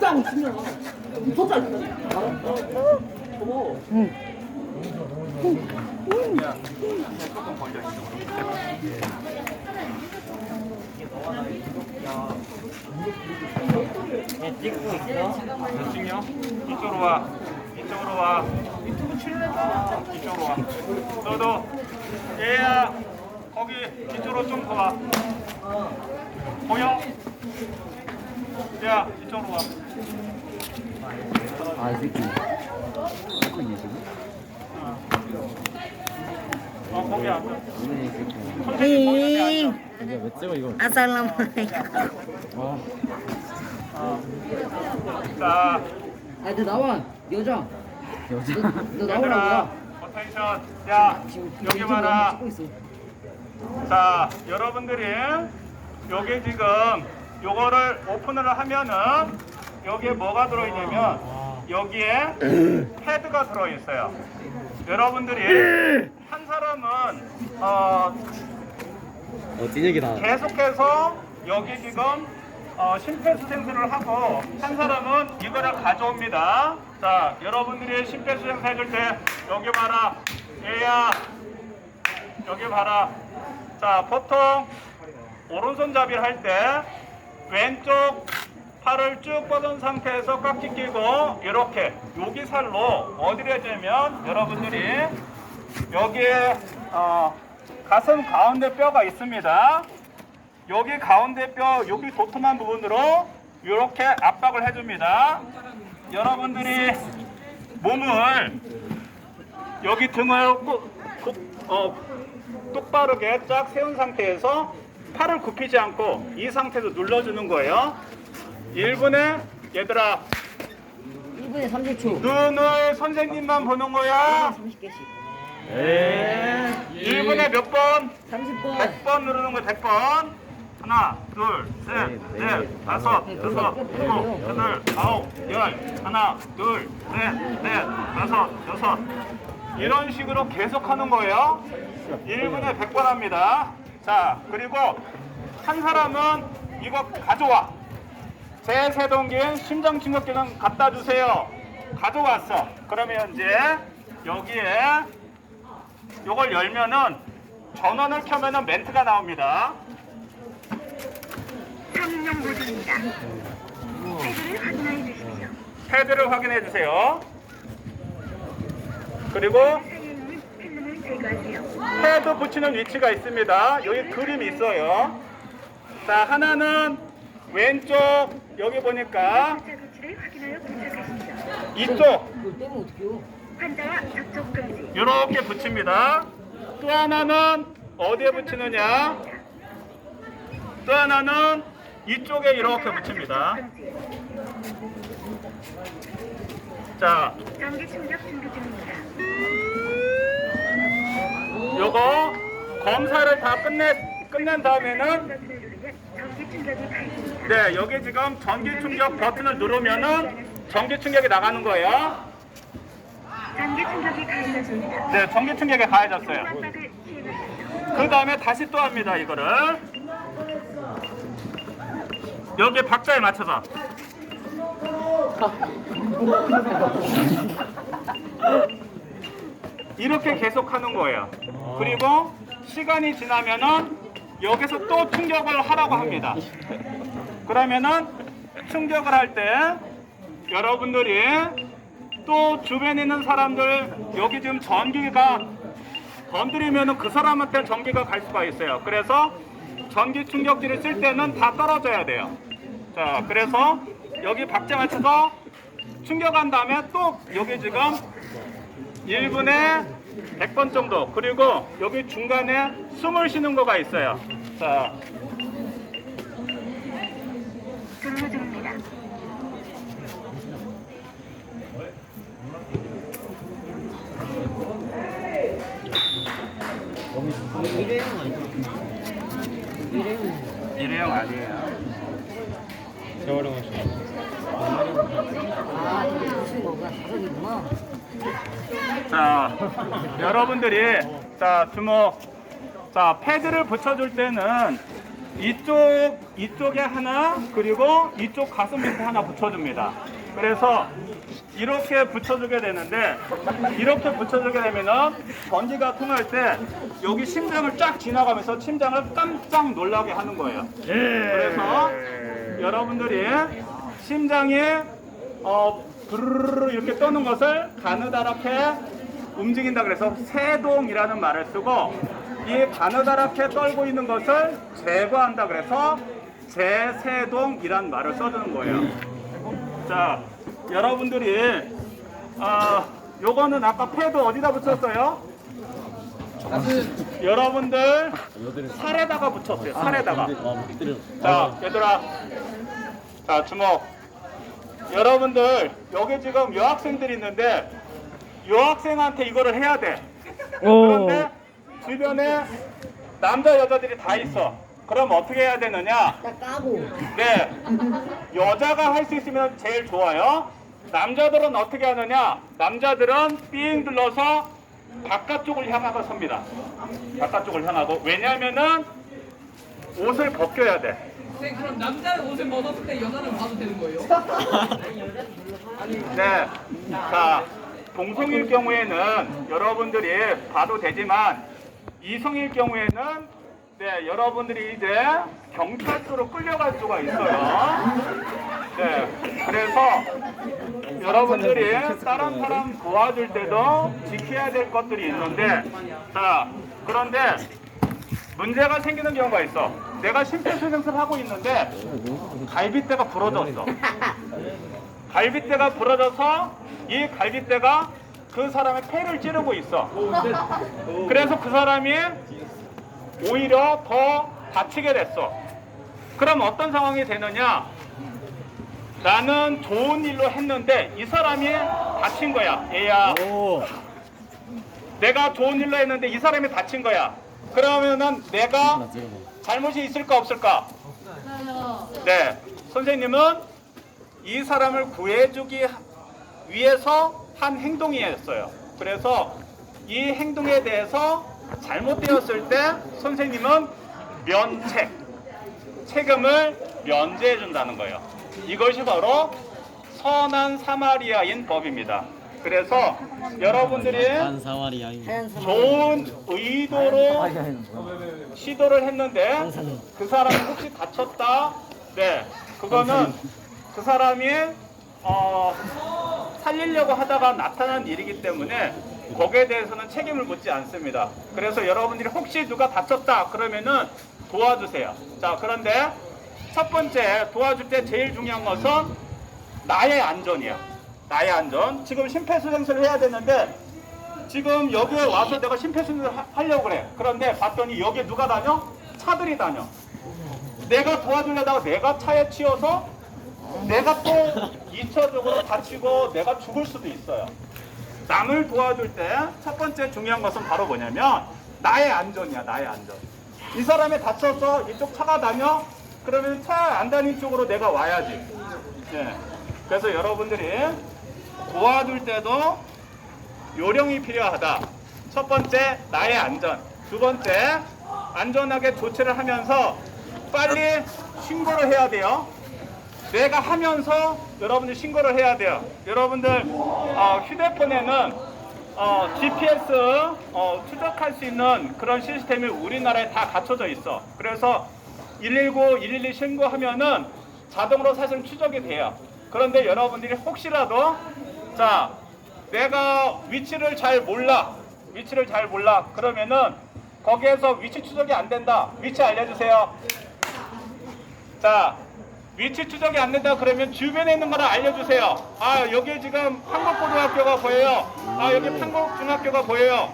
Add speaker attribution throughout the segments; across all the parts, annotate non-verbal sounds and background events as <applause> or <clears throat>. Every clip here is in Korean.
Speaker 1: 짱 치면 tos다.
Speaker 2: 응.
Speaker 3: 몇층이요? 이쪽으로 와. 이쪽으로 와. 이쪽으로 와. 너도 얘야 거기 이쪽으로 좀더 와. 보여? 야 이쪽으로 와.
Speaker 2: 아, 이 새끼. 지금?
Speaker 3: 어 거기 앉아.
Speaker 2: 이네, 이 새끼.
Speaker 3: 선생님 거기 앉아.
Speaker 2: 이게 왜 찍어, 이거?
Speaker 4: Assalamualaikum.
Speaker 2: 와,
Speaker 3: 자
Speaker 1: 아, 너 나와. 여자.
Speaker 2: 여자.
Speaker 1: 너
Speaker 3: 얘들아
Speaker 1: 나오라고요.
Speaker 3: 어텐션. 야
Speaker 1: 지금
Speaker 3: 여기 봐라.
Speaker 1: 찍고 있어.
Speaker 3: 자, 여러분들이 여기 지금 요거를 오픈을 하면은 여기에 뭐가 들어있냐면 여기에 <clears throat> 패드가 들어있어요. 여러분들이 <clears throat> 한 사람은 어,
Speaker 2: 어, 찐혁이다.
Speaker 3: 계속해서 여기 지금 어, 심폐소생술을 하고 한 사람은 이거를 가져옵니다. 자, 여러분들이 심폐소생술 해줄 때 여기 봐라. 얘야, 여기 봐라. 자, 보통 오른손잡이를 할 때 왼쪽 팔을 쭉 뻗은 상태에서 깍지 끼고 이렇게 여기 살로 어디를 해주면 여러분들이 여기에 어, 가슴 가운데 뼈가 있습니다. 여기 가운데 뼈 여기 도톰한 부분으로 이렇게 압박을 해줍니다. 여러분들이 몸을 여기 등을 꾸- 꾸- 어, 똑바르게 쫙 세운 상태에서 팔을 굽히지 않고 이 상태에서 눌러주는 거예요. 1분에 얘들아
Speaker 1: 1분에 30초.
Speaker 3: 눈을 선생님만 보는 거야.
Speaker 1: 30개씩.
Speaker 3: 네. 1분에 몇 번?
Speaker 1: 30번.
Speaker 3: 100번 누르는 거 100번. 하나, 둘, 셋, 넷, 다섯, 여섯, 일곱, 여덟, 아홉, 열. 하나, 둘, 셋, 넷, 다섯, 여섯. 이런 식으로 계속 하는 거예요. 1분에 100번 합니다. 자, 그리고 한 사람은 이거 가져와. 제 세동기엔 심장충격기는 갖다 주세요. 가져왔어. 그러면 이제 여기에 요걸 열면은 전원을 켜면은 멘트가 나옵니다.
Speaker 5: 성명 모드입니다. 패드를 확인해 주십시오.
Speaker 3: 패드를 확인해 주세요. 그리고 패드 붙이는 위치가 있습니다. 여기 그림이 있어요. 자, 하나는 왼쪽 여기 보니까. 이쪽. 이렇게 붙입니다. 또 하나는 어디에 붙이느냐? 또 하나는 이쪽에 이렇게 붙입니다. 자,
Speaker 5: 전기 충격 준비 중입니다.
Speaker 3: 요거 검사를 다 끝내 끝낸 다음에는. 네 여기 지금 전기 충격 버튼을 누르면은 전기 충격이 나가는 거예요.
Speaker 5: 전기 충격이 가해졌습니다.
Speaker 3: 네 전기 충격이 가해졌어요. 그 다음에 다시 또 합니다 이거를 여기 박자에 맞춰서 이렇게 계속 하는 거예요 그리고 시간이 지나면은 여기서 또 충격을 하라고 합니다 그러면은 충격을 할 때 여러분들이 또 주변에 있는 사람들 여기 지금 전기가 건드리면 그 사람한테 전기가 갈 수가 있어요. 그래서 전기 충격기를 쓸 때는 다 떨어져야 돼요. 자, 그래서 여기 박자 맞춰서 충격한 다음에 또 여기 지금 1분에 100번 정도 그리고 여기 중간에 숨을 쉬는 거가 있어요. 자,
Speaker 5: 중입니다.
Speaker 1: 일회용 아니야? 일회용.
Speaker 3: 일회용 아니에요.
Speaker 1: 아, 이거 무슨 거가 다섯이구나.
Speaker 3: 자, 여러분들이 자 주목. 자 패드를 붙여줄 때는 이쪽 이쪽에 하나 그리고 이쪽 가슴 밑에 하나 붙여줍니다. 그래서 이렇게 붙여주게 되는데 이렇게 붙여주게 되면은 전기가 통할 때 여기 심장을 쫙 지나가면서 심장을 깜짝 놀라게 하는 거예요. 그래서 여러분들이 심장이 어 부르르르 이렇게 떠는 것을 가느다랗게 움직인다 그래서 세동이라는 말을 쓰고 이 가느다랗게 떨고 있는 것을 제거한다 그래서 제세동이란 말을 써주는 거예요. 자, 여러분들이 아 요거는 아까 패드 어디다 붙였어요? 여러분들. 살에다가 붙였어요. 살에다가.
Speaker 2: 어, 때려.
Speaker 3: 자, 얘들아. 자, 주목. 여러분들, 여기 지금 여학생들이 있는데, 여학생한테 이거를 해야 돼. 그런데 주변에 남자, 여자들이 다 있어. 그럼 어떻게 해야 되느냐?
Speaker 1: 딱 까고.
Speaker 3: 네. 여자가 할 수 있으면 제일 좋아요. 남자들은 어떻게 하느냐? 남자들은 삥 둘러서 바깥쪽을 향하고 섭니다. 바깥쪽을 향하고. 왜냐면은 옷을 벗겨야 돼.
Speaker 4: 네, 그럼 남자는 옷을 벗었을 때 여자는 봐도 되는 거예요?
Speaker 3: 네. 자, 동성일 경우에는 여러분들이 봐도 되지만 이성일 경우에는 네, 여러분들이 이제 경찰서로 끌려갈 수가 있어요. 네. 그래서 여러분들이 다른 사람 도와줄 때도 지켜야 될 것들이 있는데 자, 그런데 문제가 생기는 경우가 있어. 내가 심폐소생술을 하고 있는데 갈비뼈가 부러졌어. 갈비뼈가 부러져서 이 갈비뼈가 그 사람의 폐를 찌르고 있어. 그래서 그 사람이 오히려 더 다치게 됐어. 그럼 어떤 상황이 되느냐? 나는 좋은 일로 했는데 이 사람이 다친 거야. 얘야.
Speaker 2: 오.
Speaker 3: 내가 좋은 일로 했는데 이 사람이 다친 거야. 그러면은 내가. 잘못이 있을까 없을까? 네. 선생님은 이 사람을 구해주기 위해서 한 행동이었어요. 그래서 이 행동에 대해서 잘못되었을 때 선생님은 면책, 책임을 면제해 준다는 거예요. 이것이 바로 선한 사마리아인 법입니다. 그래서 여러분들이. 좋은 의도로 시도를 했는데. 그 사람이 혹시 다쳤다? 네, 그거는 그 사람이 어, 살리려고 하다가 나타난 일이기 때문에 거기에 대해서는 책임을 묻지 않습니다. 그래서 여러분들이 혹시 누가 다쳤다 그러면은 도와주세요. 자, 그런데 첫 번째 도와줄 때 제일 중요한 것은 나의 안전이야. 나의 안전. 지금 심폐소생술을 해야 되는데 지금 여기에 와서 내가 심폐소생술 하- 하려고 그래. 그런데 봤더니 여기에 누가 다녀? 차들이 다녀. 내가 도와주려다가 내가 차에 치여서 내가 또 2차적으로 다치고 내가 죽을 수도 있어요. 남을 도와줄 때 첫 번째 중요한 것은 바로 뭐냐면 나의 안전이야, 나의 안전. 이 사람이 다쳐서 이쪽 차가 다녀? 그러면 차 안 다닌 쪽으로 내가 와야지. 네. 그래서 여러분들이 도와줄 때도 요령이 필요하다. 첫 번째, 나의 안전. 두 번째, 안전하게 조치를 하면서 빨리 신고를 해야 돼요. 내가 하면서 여러분들 신고를 해야 돼요. 여러분들 어, 휴대폰에는 어, GPS 어, 추적할 수 있는 그런 시스템이 우리나라에 다 갖춰져 있어. 그래서 119, 112 신고하면은 자동으로 사실 추적이 돼요. 그런데 여러분들이 혹시라도 자 내가 위치를 잘 몰라. 위치를 잘 몰라. 그러면은 거기에서 위치 추적이 안 된다. 위치 알려주세요. 자 위치 추적이 안 된다 그러면 주변에 있는 거를 알려주세요. 아 여기 지금 한국고등학교가 보여요. 아 여기 한국중학교가 보여요.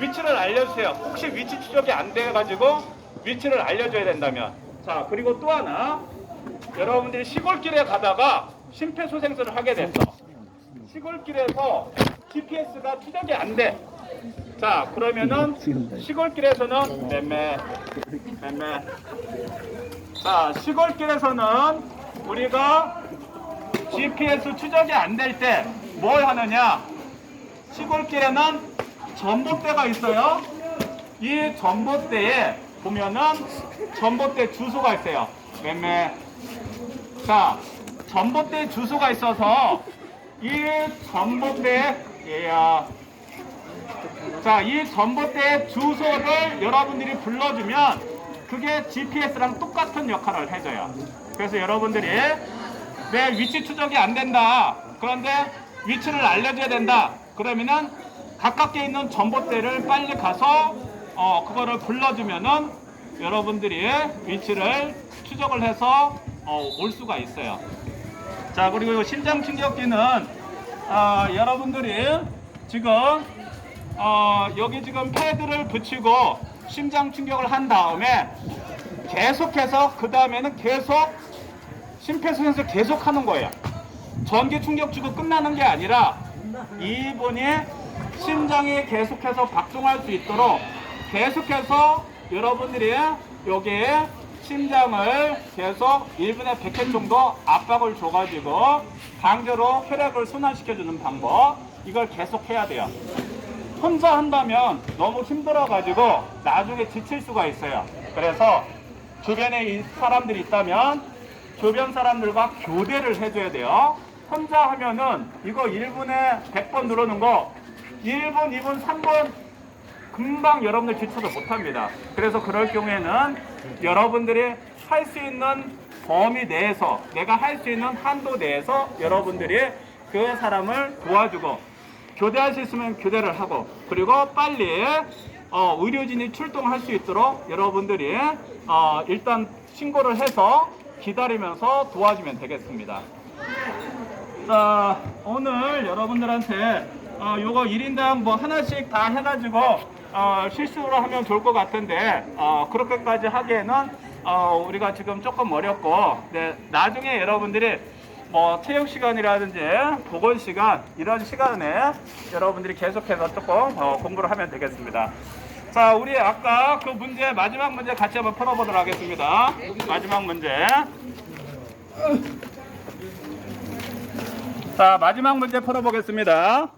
Speaker 3: 위치를 알려주세요. 혹시 위치 추적이 안 돼가지고 위치를 알려줘야 된다면. 자 그리고 또 하나. 여러분들이 시골길에 가다가 심폐소생술을 하게 됐어 시골길에서 GPS가 추적이 안 돼. 자, 그러면은 시골길에서는 매매, 매매. 자, 시골길에서는 우리가 GPS 추적이 안 될 때 뭘 하느냐? 시골길에는 전봇대가 있어요. 이 전봇대에 보면은 전봇대 주소가 있어요. 매매. 자, 전봇대 주소가 있어서 이 전봇대 얘야. 자, 이 전봇대 주소를 여러분들이 불러주면 그게 GPS랑 똑같은 역할을 해줘요. 그래서 여러분들이 내 위치 추적이 안 된다. 그런데 위치를 알려줘야 된다. 그러면은 가깝게 있는 전봇대를 빨리 가서 어 그거를 불러주면은 여러분들이 위치를 추적을 해서 어, 올 수가 있어요. 자 그리고 이 심장 충격기는 어, 여러분들이 지금 어, 여기 지금 패드를 붙이고 심장 충격을 한 다음에 계속해서 그 다음에는 계속 심폐소생술 계속 하는 거예요. 전기 충격 주고 끝나는 게 아니라 이분이 심장이 계속해서 박동할 수 있도록 계속해서 여러분들이 여기에 심장을 계속 1분에 100회 정도 압박을 줘가지고 강제로 혈액을 순환시켜주는 방법 이걸 계속 해야 돼요. 혼자 한다면 너무 힘들어가지고 나중에 지칠 수가 있어요. 그래서 주변에 이 사람들이 있다면 주변 사람들과 교대를 해줘야 돼요. 혼자 하면은 이거 1분에 100번 누르는 거 1분, 2분, 3분 금방 여러분들 지쳐도 못합니다. 그래서 그럴 경우에는 여러분들이 할 수 있는 범위 내에서 내가 할 수 있는 한도 내에서 여러분들이 그 사람을 도와주고 교대할 수 있으면 교대를 하고 그리고 빨리 어, 의료진이 출동할 수 있도록 여러분들이 어, 일단 신고를 해서 기다리면서 도와주면 되겠습니다. 자, 오늘 여러분들한테 어, 요거 1인당 뭐 하나씩 다 해가지고 어, 실수로 하면 좋을 것 같은데 어, 그렇게까지 하기에는 어, 우리가 지금 조금 어렵고 네, 나중에 여러분들이 뭐 체육 시간이라든지 보건 시간 이런 시간에 여러분들이 계속해서 조금 어, 공부를 하면 되겠습니다. 자, 우리 아까 그 문제 마지막 문제 같이 한번 풀어보도록 하겠습니다. 마지막 문제. 자, 마지막 문제 풀어보겠습니다.